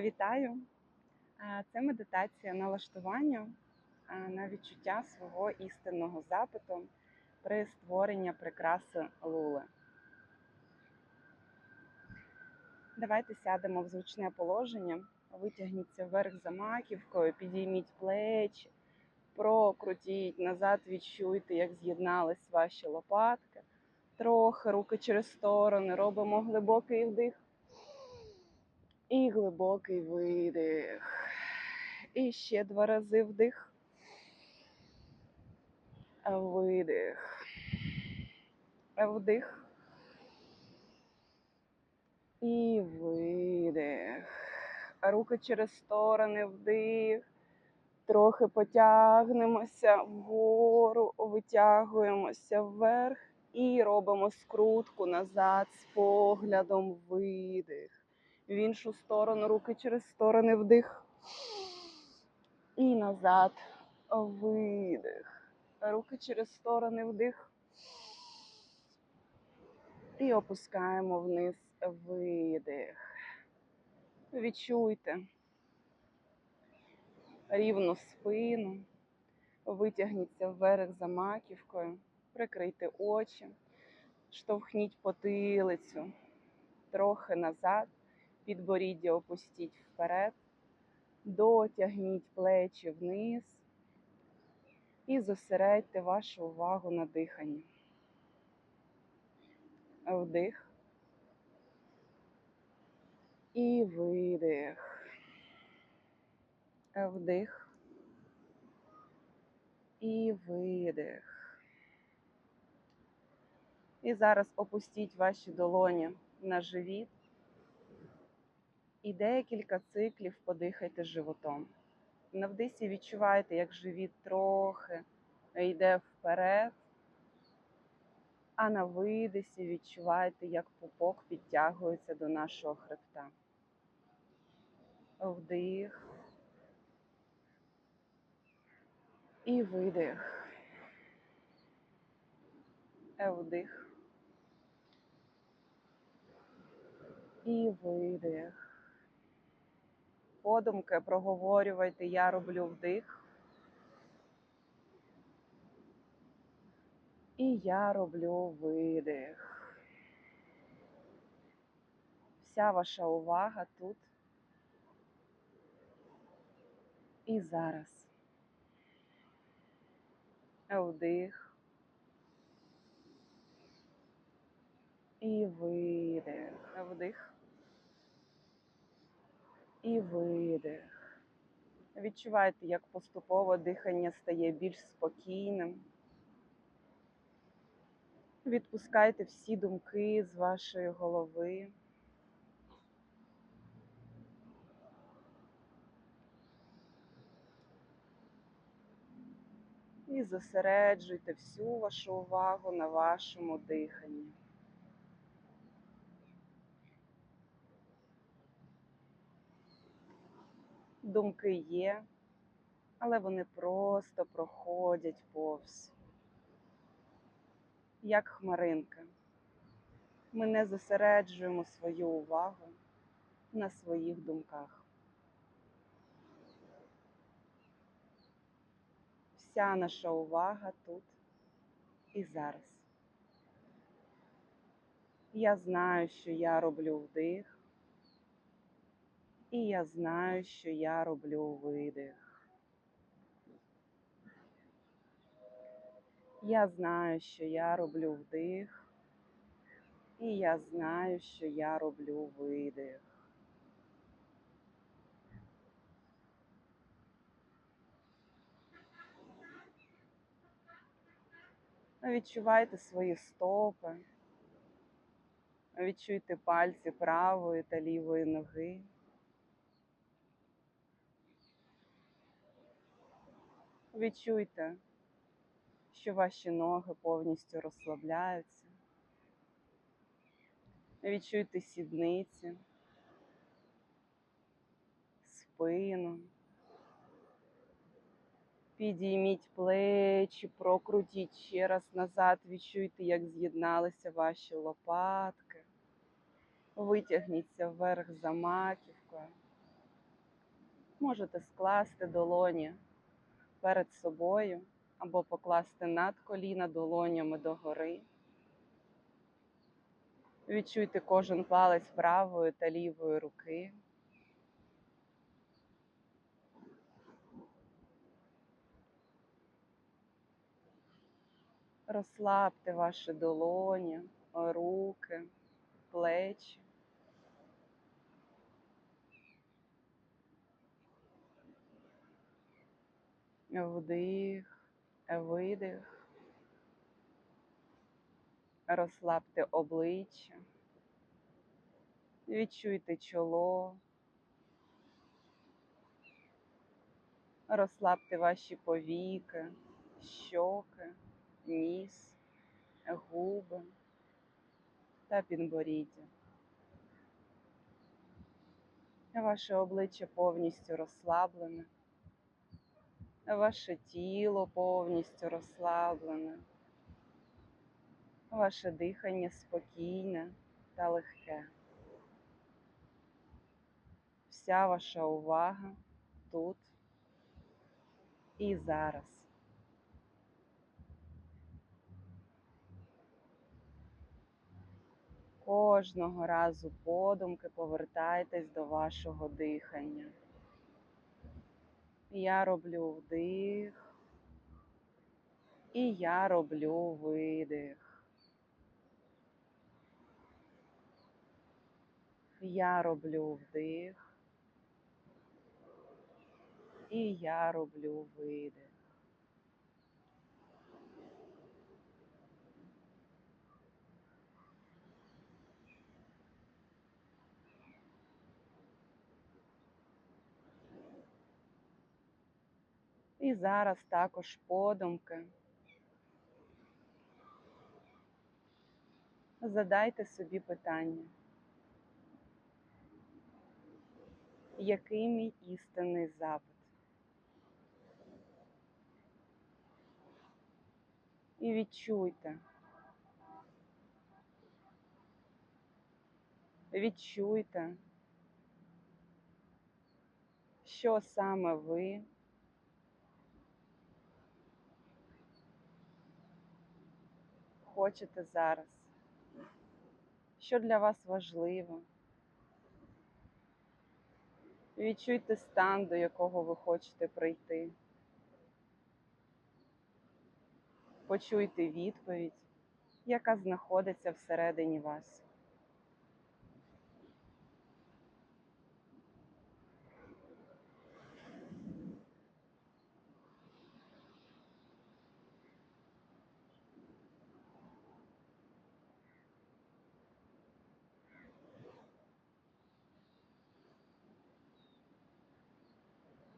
Вітаю! Це медитація налаштування на відчуття свого істинного запиту при створенні прикраси лули. Давайте сядемо в зручне положення, витягніться вверх за маківкою, підійміть плечі, прокрутіть назад, відчуйте, як з'єднались ваші лопатки. Трохи руки через сторони, робимо глибокий вдих. І глибокий видих. І ще два рази вдих. Видих. Вдих. І видих. Руки через сторони вдих. Трохи потягнемося вгору, витягуємося вверх і робимо скрутку назад з поглядом видих в іншу сторону, руки через сторони вдих. І назад видих. Руки через сторони вдих. І опускаємо вниз видих. Відчуйте рівну спину. Витягніться вверх за маківкою, прикрийте очі, штовхніть потилицю трохи назад підборіддя опустіть вперед, дотягніть плечі вниз і зосередьте вашу увагу на диханні. Вдих і видих. Вдих і видих. І зараз опустіть ваші долоні на живіт. І декілька циклів подихайте животом. На вдисі відчуваєте, як живіт трохи йде вперед, а на видисі відчуваєте, як пупок підтягується до нашого хребта. Вдих і видих. Вдих. І видих подумки проговорювайте Я роблю вдих. І я роблю видих. Вся ваша увага тут і зараз. Вдих. І видих. Вдих і видих. Відчувайте, як поступово дихання стає більш спокійним. Відпускайте всі думки з вашої голови. І зосереджуйте всю вашу увагу на вашому диханні. Думки є, але вони просто проходять повз, як хмаринка. Ми не зосереджуємо свою увагу на своїх думках. Вся наша увага тут і зараз. Я знаю, що я роблю вдих. І я знаю, що я роблю видих. Я знаю, що я роблю вдих. І я знаю, що я роблю видих. Відчувайте свої стопи. Відчуйте пальці правої та лівої ноги. Відчуйте, що ваші ноги повністю розслабляються. Відчуйте сідниці, спину. Підійміть плечі, прокрутіть ще раз назад, відчуйте, як з'єдналися ваші лопатки. Витягніться вверх за маківкою. Можете скласти долоні перед собою або покласти над коліна долонями догори. Відчуйте кожен палець правої та лівої руки. Розслабте ваші долоні, руки, плечі. Вдих, видих. Розслабте обличчя. Відчуйте чоло. Розслабте ваші повіки, щоки, ніс, губи та підборіддя. Ваше обличчя повністю розслаблене. Ваше тіло повністю розслаблене. Ваше дихання спокійне та легке. Вся ваша увага тут і зараз. Кожного разу подумки повертайтесь до вашого дихання. Я роблю вдих, і я роблю видих. Я роблю вдих, і я роблю видих. І зараз також подумки. Задайте собі питання. Який мій істинний запит? І відчуйте. Відчуйте, що саме ви хочете зараз, що для вас важливо. Відчуйте стан, до якого ви хочете прийти. Почуйте відповідь, яка знаходиться всередині вас.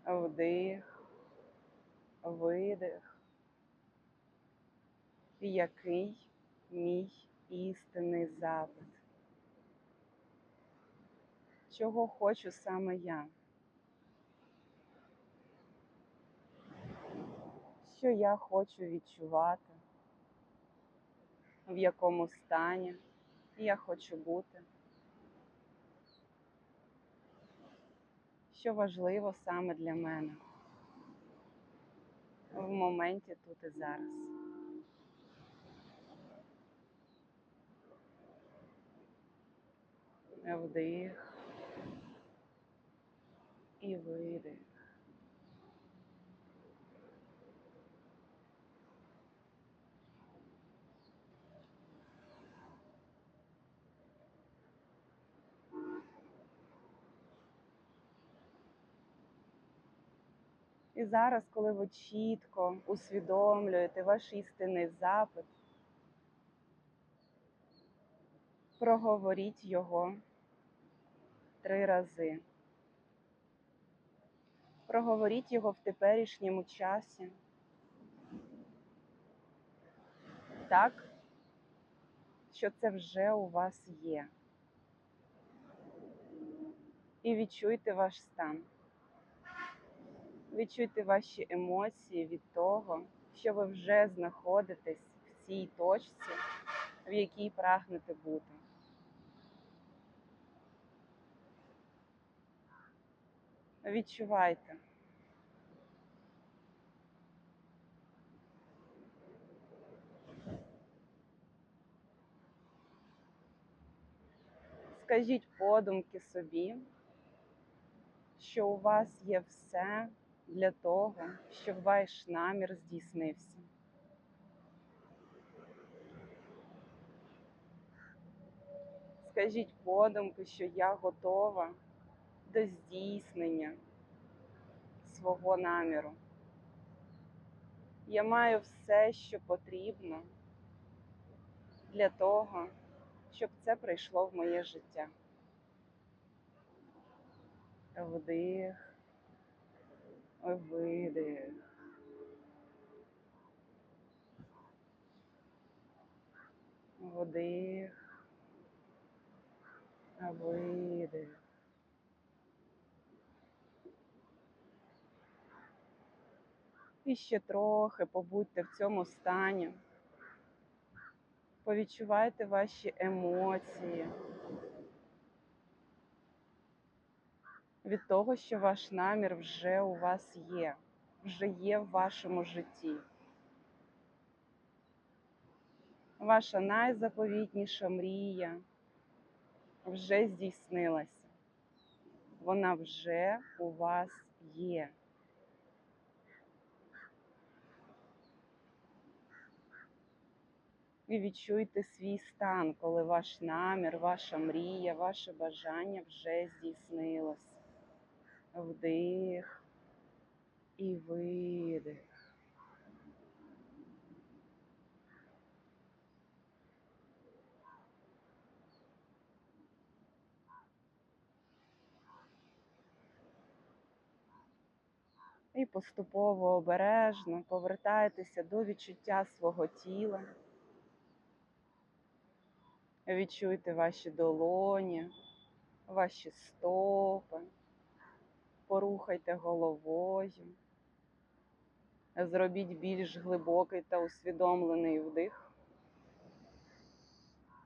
Вдих, видих. Який мій істинний запит? Чого хочу саме я? Що я хочу відчувати? В якому стані я хочу бути? Що важливо саме для мене в моменті тут і зараз. Вдих і видих. І зараз, коли ви чітко усвідомлюєте ваш істинний запит, проговоріть його три рази. Проговоріть його в теперішньому часі. Так, що це вже у вас є. І відчуйте ваш стан. Відчуйте ваші емоції від того, що ви вже знаходитесь в цій точці, в якій прагнете бути. Відчувайте. Скажіть подумки собі, що у вас є все для того, щоб ваш намір здійснився. Скажіть подумки, що я готова до здійснення свого наміру. Я маю все, що потрібно для того, щоб це прийшло в моє життя. Вдих, видих. Вдих, видих. І ще трохи побудьте в цьому стані. Повідчувайте ваші емоції від того, що ваш намір вже у вас є, вже є в вашому житті. Ваша найзаповітніша мрія вже здійснилася. Вона вже у вас є. І відчуйте свій стан, коли ваш намір, ваша мрія, ваше бажання вже здійснилося. Вдих і видих. І поступово обережно повертайтеся до відчуття свого тіла. Відчуйте ваші долоні, ваші стопи, порухайте головою, зробіть більш глибокий та усвідомлений вдих,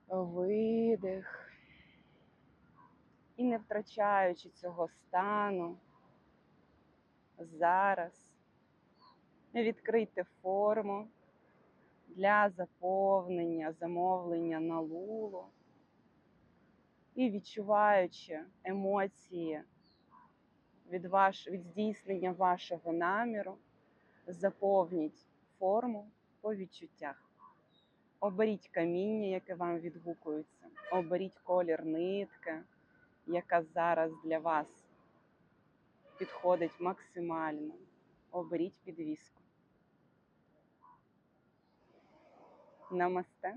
видих. І не втрачаючи цього стану, зараз відкрийте форму для заповнення, замовлення на лулу. І відчуваючи емоції від, ваш, від здійснення вашого наміру, заповніть форму по відчуттях. Оберіть каміння, яке вам відгукується, оберіть колір нитки, яка зараз для вас підходить максимально. Оберіть підвіску. Намасте.